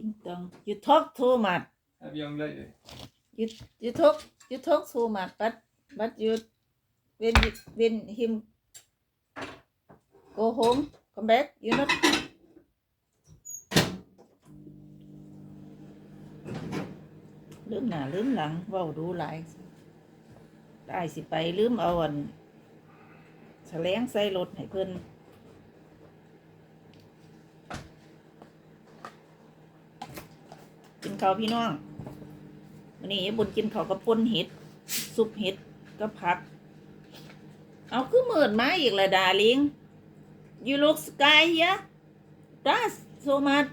Ding dong. You talk too much. Have young lady. You you talk you talk too much, but but you when you, when him go home, come back, you not. ลืมหน้าลืมหลังเว้าดูหลายได้สิไปลืมเอาอันแฉลงใส่รถให้เพิ่น กินข้าวพี่น้องวันนี้ยายบุญกินข้าวกับป่นเห็ดซุปเห็ดก็ผัก เอาคือหมื่นมาอีกละดาลิง you look sky here that's so much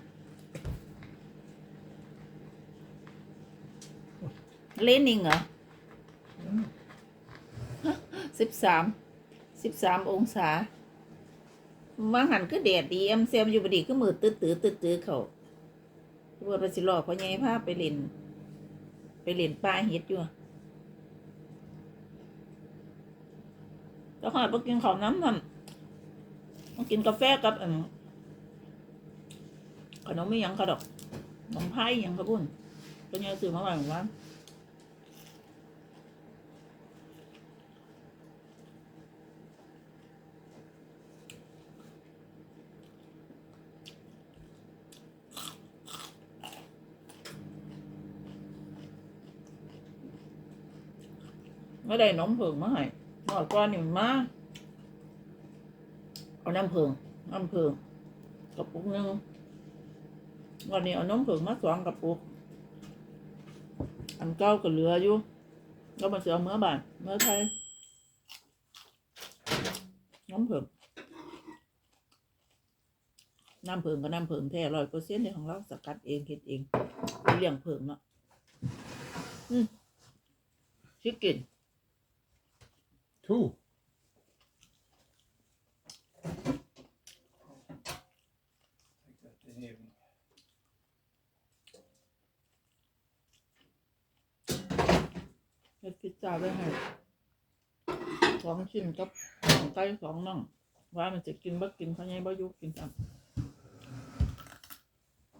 เลนนิงเหรอสิบสามสิบสามองศามาหันก็แดดดีเอ็มเซมอยู่บดีก็มือตื้อตื้อตื้อตื้อเขา ตำรวจไปสิหลอกพ่อใหญ่พาไปเล่น ไปเล่นปลาเห็ดอยู่แล้วขอไปกินข้าวน้ำมันมากินกาแฟกับอันขนมไม่ยังกระดอกขนมไผ่ยังกระบุ่นพ่อใหญ่ซื้อมาหว้หมู่บ้า ไม่ได้น้ำผึ้งมาให้หน่อยก้อนนี่มันมาเอาน้ำผึ้งน้ำผึ้งกระปุกหนึ่งวันนี้เอาน้ำผึ้งมาสองกระปุก อันเก้าก็เหลืออยู่แล้วมาเสือเมื่อบานเมื่อไทยน้ำผึ้งน้ำผึ้งกับน้ำผึ้งแท้ร้อยเปอร์เซ็นต์ในของเราสกัดเองเฮ็ดเองเลี้ยงผึ้งเนาะอืมชิคกิน Two. Take that in the evening. เฮ็ดพิซซ่าไว้ให้สองชิ้นกับสองไก่สองน่อง ว่ามันจะกินบ่กินเขาไงบ่อยู่กินซ้ำ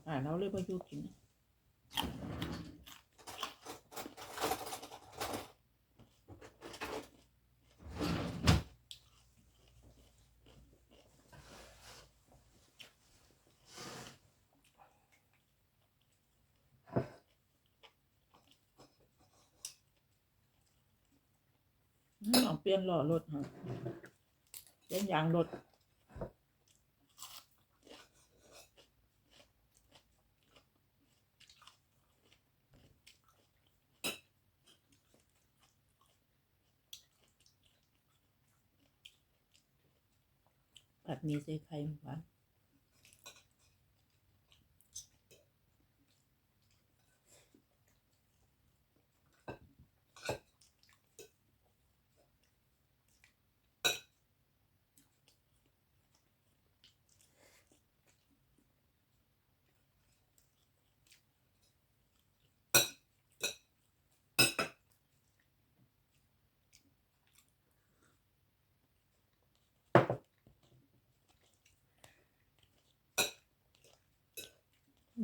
อ่าเราเลยบ่อยู่กิน ปลี่ยนหล่อรถฮะเปลี่ยนยางรถผัดหมีใส่ไข่หวาน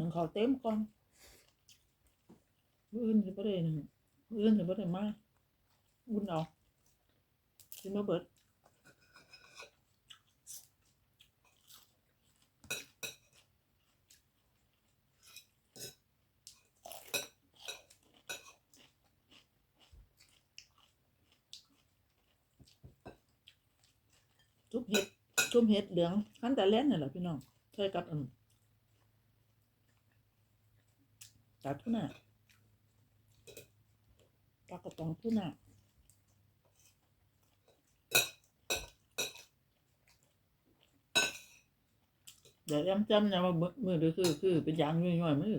นึ่งเขาเต็มก่อนอื่นจะไม่ได้หนึ่งอื่นจะไม่ได้มาอุ่นเอากินมาเบิดซุปเห็ดซุปเห็ดเหลืองขั้นแต่เล่นนี่แหละพี่น้องใช่กับอัน ปลาทุน่าปลากระป๋องทุน่ะเดี๋ยวย้ำจำนะว่ามือมือดียวคือคือเป็นยางย่อยๆมือ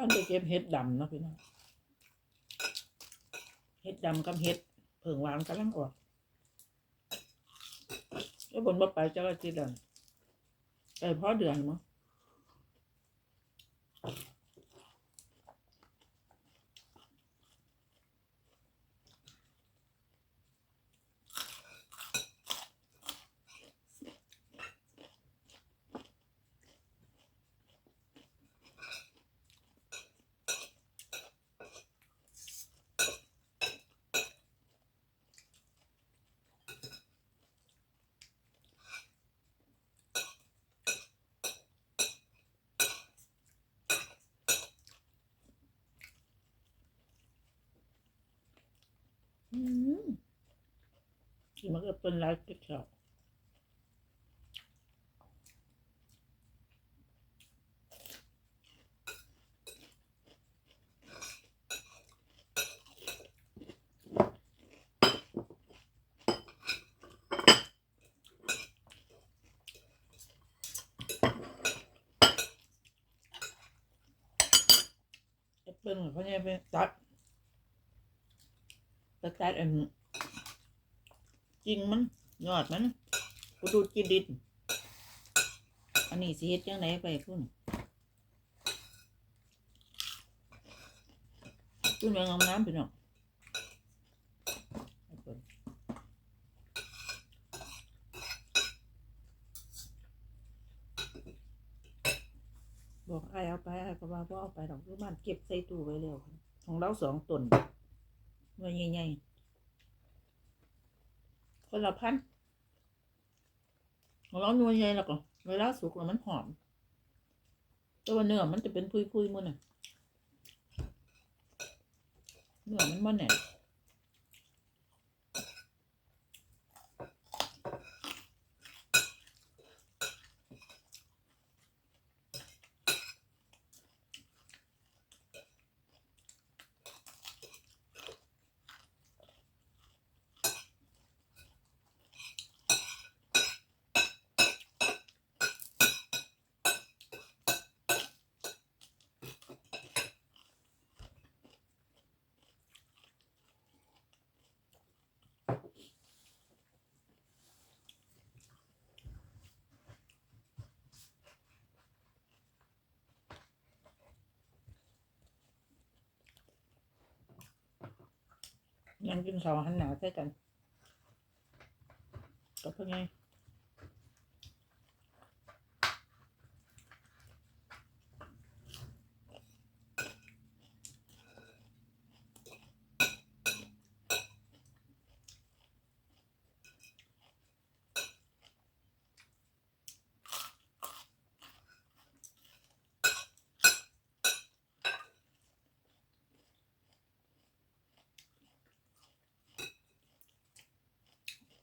อนไปเก็บเห็ดดำเนาะพี่น้องเห็ดดำกับเห็ดเผิงหวานกำลังออกแล้วบนบ่ไปเจ้าอาทิตย์แล้วไปพอเดือนมั้ง อืม กินมันก็เป็นไร กิ่งมันยอดมันกูดูดกินดินอันนี้สิเฮ็ดจังไหนไปพุ่นพุ่นแมงน้ำพี่น้องเอาเปิดบอกไอ้เอาไปไอ้ก็ว่าบ่เอาไปดอกที่บ้านเก็บใส่ตู้ไว้แล้วของเราสองตนหน่วยใหญ่ๆ คนละพันของเราหน่วยใหญ่แล้วก็เวลาสุกแล้วมันหอม ตัวเนื้อมันจะเป็นพุยๆมันน่ะเนื้อมันมันแน่ ยังกินข้าวหันหนาใส่กันกับเพื่อนไง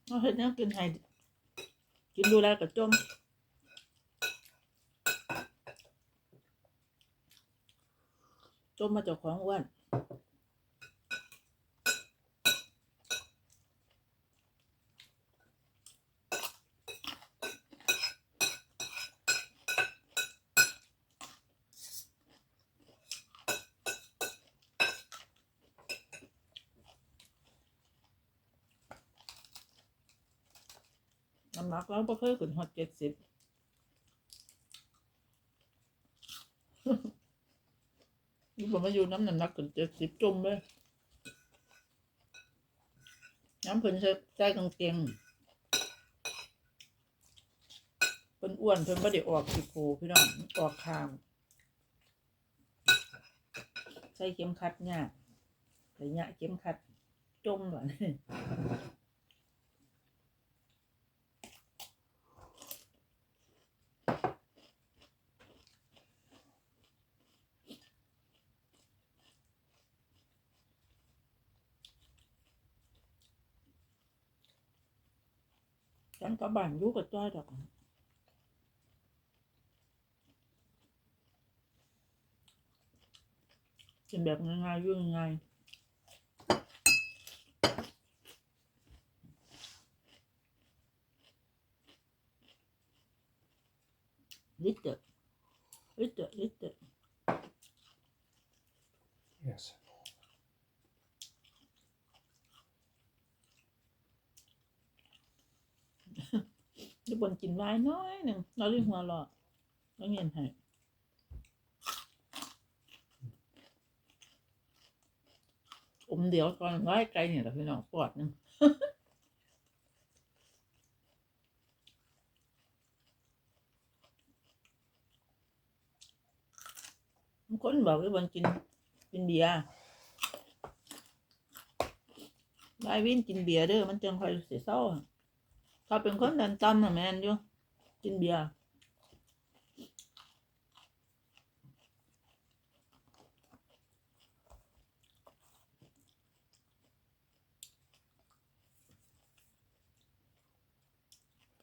เอาเห็ดเนี้ยกินให้กินดูแลกับจมจมมาจากของอ้วนำหนักเราไม่เคยขึ้นฮอตเจ็ดสิบนี่ผมมาอยู่น้ำหนักขึ้นเจ็ดสิบจมเลยน้ำเพิ่นใส่กางเกงเพิ่นอ้วนเพิ่นไม่ได้ออกสิโพพี่น้องออกคางใส่เข็มขัดเนี่ยแต่เนี่ยเข็มขัดจมก่อยดอกกิน แบบง่ายๆอยู่ง่ายๆลิตเตอร์ลิ ตเตอร์ลิตเตอร์ที่นกินไว้น้อยหนึ่งเราเรียกหัวเราะแล้วเงียนให้อมเดียวก่อนไว้ไกลเนี่ยแหละพี่น้องปอดหนึ่งคนบอกว่าบนกินกินเบียร์ได้วินกินเบียร์เด้อมันจังคอยเสียเศร้า ถ้าเป็นคนดันต่ำน่ะแมนอยู่กินเบียร์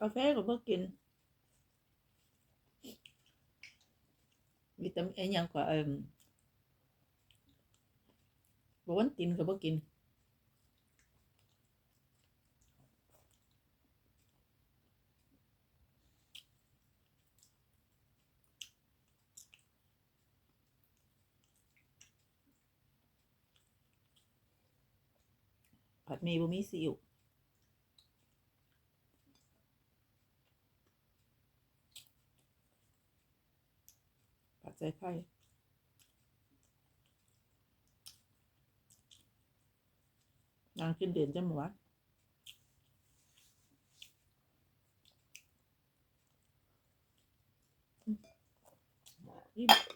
กาแฟก็บ่กินวิตามินไอ้หยังกว่าเอิ่มบอกวันตินก็บ่กิน ผัดหมีบ่มีซีอิ๊วผัดใส่ไข่นางกินเด่นจังหวะอิ่ม